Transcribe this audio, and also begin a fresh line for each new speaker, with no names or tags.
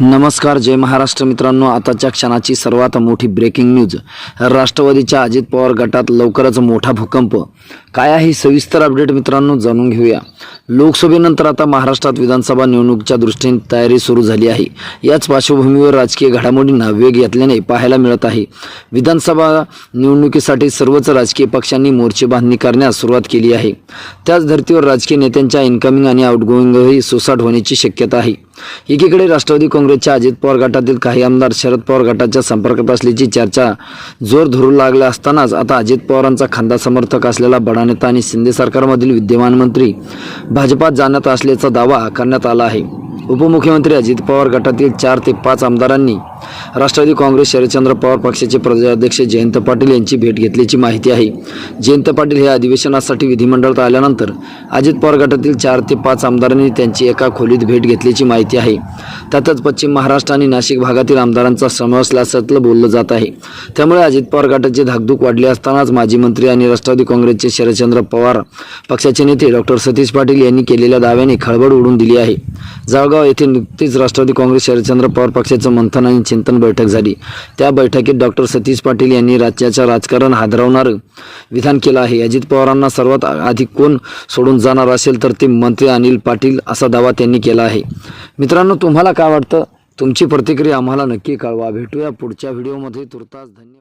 नमस्कार जय महाराष्ट्र मित्रांनो. आताच्या क्षणाची सर्वात मोठी ब्रेकिंग न्यूज राष्ट्रवादीच्या अजित पवार गटात लवकरच मोठा भूकंप. काय आहे सविस्तर अपडेट मित्रांनो जाणून घेऊया. लोकसभेनंतर आता महाराष्ट्रात विधानसभा निवडणुकीच्या दृष्टीने तयारी सुरू झाली आहे. याच पार्श्वभूमीवर राजकीय घडामोडींना वेग घेतल्याने पाहायला मिळत आहे. विधानसभा निवडणुकीसाठी सर्वच राजकीय पक्षांनी मोर्चे बांधणी करण्यास सुरुवात केली आहे. त्याच धर्तीवर राजकीय नेत्यांच्या इन्कमिंग आणि आउटगोईंगही सुसाट होण्याची शक्यता आहे. एकीकडे राष्ट्रवादी काँग्रेसच्या अजित पवार गटातील काही आमदार शरद पवार गटाच्या संपर्कात असल्याची चर्चा जोर धरू लागल्या असतानाच आता अजित पवारांचा खांदा समर्थक असलेला बडा नेता आणि शिंदे सरकारमधील विद्यमान मंत्री भाजपात जाण्यात असल्याचा दावा करण्यात आला आहे. उपमुख्यमंत्री अजित पवार गटातील चार ते पाच आमदारांनी राष्ट्रवादी काँग्रेस शरदचंद्र पवार पक्षाचे प्रदेशाध्यक्ष जयंत पाटील यांची भेट घेतल्याची माहिती आहे. जयंत पाटील हे अधिवेशनासाठी विधिमंडळात आल्यानंतर अजित पवार गटातील चार ते पाच आमदारांनी त्यांची एका खोलीत भेट घेतल्याची माहिती आहे. त्यातच पश्चिम महाराष्ट्र आणि नाशिक भागातील आमदारांचा समावेश असल्याचं बोललं जात आहे. त्यामुळे अजित पवार गटाची धाकधूक वाढले असतानाच माजी मंत्री आणि राष्ट्रवादी काँग्रेसचे शरदचंद्र पवार पक्षाचे नेते डॉक्टर सतीश पाटील यांनी केलेल्या दाव्याने खळबळ उडून दिली आहे. जळगाव येथे नुकतीच राष्ट्रवादी काँग्रेस शरदचंद्र पवार पक्षाचं मंथन आणि चिंतन बैठक झाली. त्या बैठकीत डॉक्टर सतीश पाटील यांनी राज्याचं राजकारण हादरवणारं विधान केलं आहे. अजित पवारांना सर्वात आधी कोण सोडून जाणार असेल तर ते मंत्री अनिल पाटील असा दावा त्यांनी केला आहे. मित्रांनो तुम्हाला काय वाटतं? तुमची प्रतिक्रिया आम्हाला नक्की कळवा. भेटूया पुढच्या व्हिडिओमध्ये. तुर्तास धन्यवाद.